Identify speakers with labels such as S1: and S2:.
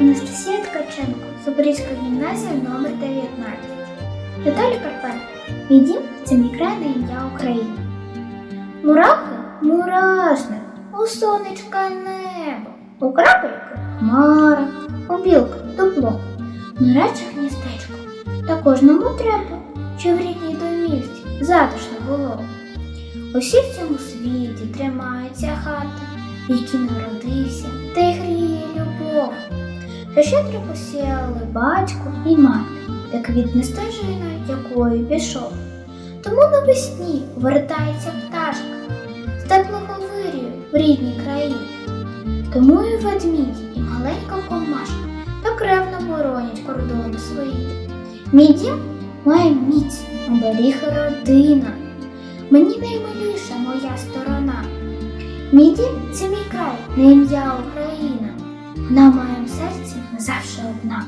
S1: Анастасія Ткаченко, Запорізька гімназія номер 19. Наталя Карпенко. Мій дім це мій край на ім'я України. Мурахи мурашник, у сонечка небо, у крапельки хмара, у білки дупло, на речах гніздечко. Та кожному треба, щоб в рідній домівці затишно було. Усі в цьому світі тримається хата, в якій Та щедро посіяли батько і мати, та квітне стежина, якою пішов. Тому навесні вертається пташка з теплого вирію в рідній країні. Тому і ведмідь, і маленька комашка так ревно боронять кордони свої. Мій дім має міць, оберіг родина. Мені наймиліша моя сторона. Мій дім це мій край, на ім'я Україна. В моєму серці завжди одна.